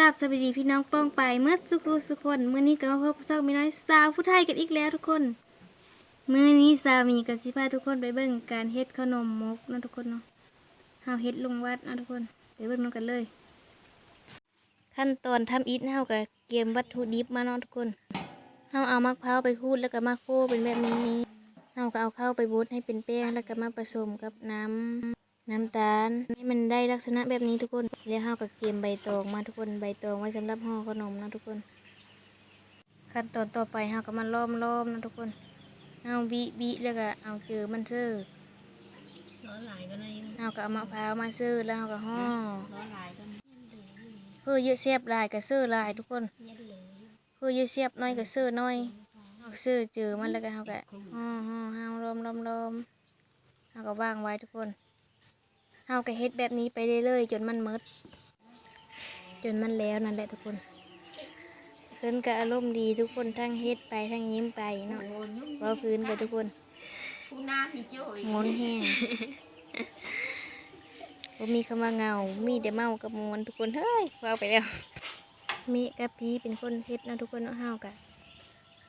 ราบสวัสดีพี่น้องป้องไปเมื่อสุกรูสุกคนเมื้อนี้ก็มาพบกับซอกมีน้อยสาวผู้ไทยกันอีกแล้วทุกคนเมื้อนี้สาวมีกับสิพาทุกคนไปเบิ่งการเฮ็ดขนมมกนะทุกคนเนาะเฮาเฮ็ดลงวัดนะทุกคนไปเบิ่งนำกันเลย ขั้นตอนทำอีทเฮาก็เตรียมวัตถุดิบมาเนาะทุกคนเฮาเอามะพร้าวไปขูดแล้วก็มาโคเป็นแบบนี้เฮาก็เอาเข้าไปบดให้เป็นแป้งแล้วก็มาผสมกับน้ำ น้ำตาลให้มันได้ลักษณะแบบนี้ทุกคนแล้วเฮาก็เกมใบตองมาทุกคนใบตองไว้สำหรับห่อขนมนะทุกคน ขั้นตอนต่อไปเฮาก็มาล้อมล้อมๆนะทุกคนเฮาบีบีแล้วก็เอาเจอมันซื้อร้อนหลายก็ในเฮาก็เอามะพร้าวมาซื้อแล้วเฮาก็ห่อร้อนหลายก็เพื่อเยอะเสียบหลายก็ซื้อหลายทุกคนเย็ดเลยเพื่อเยอะเสียบน้อยก็ซื้อน้อยเฮาซื้อเจอมันแล้วก็เฮาก็ห่อห่อเฮาล้อมล้อมล้อมเฮาก็วางไว้ทุกคน เฮาก็เฮ็ดแบบนี้ไปเรื่อยๆจนมันหมด จนมันแล้วนั่นแหละทุกคนเพิ่นก็อารมณ์ดีทุกคนทั้งเฮ็ดไปทั้งยิ้มไปเนาะเว่าพื้นไปทุกคนผู้หน้าพี่โจ้ยงนแห้งบ่มีคำว่าเหงา มีแต่เมากับมวนทุกคน เฮ้ยเว้าไปแล้วเมะกับพีเป็นคนเฮ็ดเนาะทุกคนเนาะเฮากะ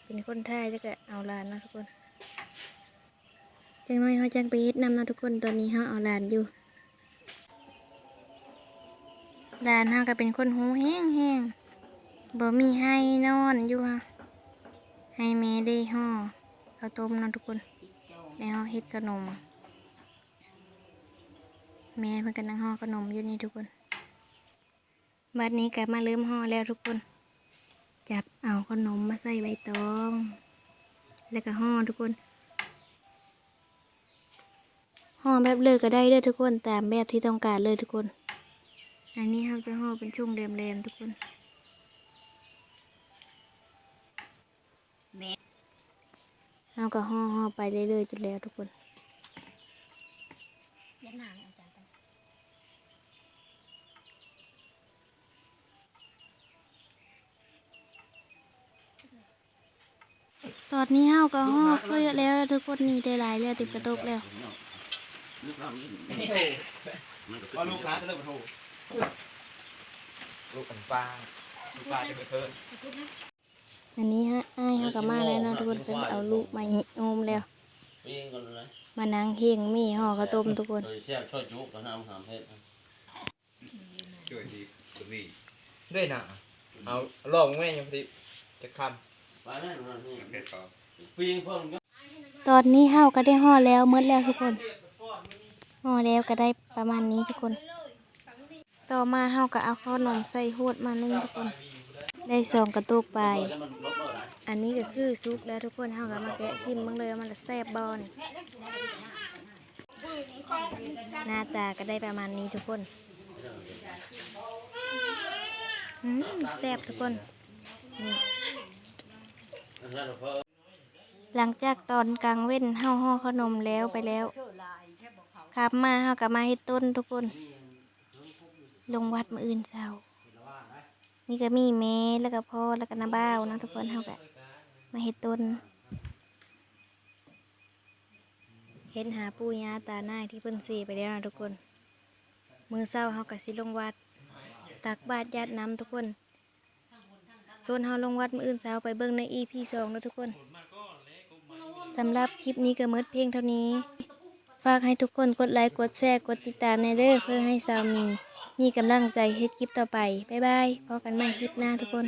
เป็นคนไทยแล้วก็เอาหลานเนาะทุกคน จังน้อยเฮาจังไปเฮ็ดนำเนาะทุกคน ตอนนี้เฮาเอาหลานอยู่ หลานเฮาก็เป็นคนหูแห้งแห้งบ่มีให้นอนอยู่ฮะให้แม่ได้ห่อข้าต้มนาะทุกคนแล้วเฮ็ดขนม แม่เพิ่นกำลังห่อขนมอยู่นี่ทุกคนบัดนี้ก็มาเริ่มห่อแล้วทุกคน จับเอาขนมมาใส่ใบตอง แล้วก็ห่อทุกคนห่อแบบเลยก็ได้เด้อทุกคนตามแบบที่ต้องการเลยทุกคน อันนี้เราจะห่อเป็นช่วงแรมๆทุกคนแม่เราก็ห่อห่อไปเรื่อยๆจนแล้วทุกคนยัดหนางอาจารย์ตอนนี้เฮาก็ห่อเพื่อแล้วทุกคนนี่ได้หลายแล้วติดกระตกแล้วว่าลูกค้าจะเริ่มโทร ลูกอันปลาลูกปลาจะไปเพิ่มอันนี้ฮะอ้ายเฮาก็มาแล้วเนาะทุกคนเพิ่นเอาลูกมาหิโอมแล้วปีนก่อนเลยมานั่งเฮงมีห่อข้าวต้มทุกคน โดยแช่ช่วยจุกกับน้ำหามเพชรช่วยดีตัวนี้ด้วยนะเอาลองแม่ยังพอดีจะคไปแม่นอนนี่ำเพชรต่อปีนเพิ่มก็ตอนนี้เฮาก็ได้ห่อแล้วหมดแล้วทุกคนห่อแล้วก็ได้ประมาณนี้ทุกคน ต่อมาเฮาก็เอาขนมใส่หวดมานึ่งทุกคน ได้สองกระตุกไป อันนี้ก็คือซุกแล้วทุกคนเฮาก็มาแกะชิมเบิ่งเลยว่ามันจะแซ่บบอนี่หน้าตาก็ได้ประมาณนี้ทุกคนอืมแซ่บทุกคนนี่หลังจากตอนกลางเว้นเฮาห่อขนมแล้วไปแล้วครับมาเฮาก็มาเฮ็ดต้นทุกคน ลงวัดมืออื่นเช้านี่ก็มีแม่แล้วก็พ่อแล้วก็น้าบ้าวนะทุกคนเฮาก็มาเฮ็ดต้นเห็นหาปู่ย่าตานายที่เพิ่นเสียไปแล้วนะทุกคน มือเช้าเฮาก็สิลงวัด ตักบาตรญาติน้ำทุกคนส่วนเฮาลงวัดมื้ออื่นเช้าไปเบิ่งใน EP 2นะทุกคนสำหรับคลิปนี้ก็หมดเพียงเท่านี้ ฝากให้ทุกคนกดไลค์กดแชร์กดติดตามในเด้อเพื่อให้สาวมี มีกำลังใจเฮ็ดคลิปต่อไป บ๊ายบายพบกันใหม่คลิปหน้าทุกคน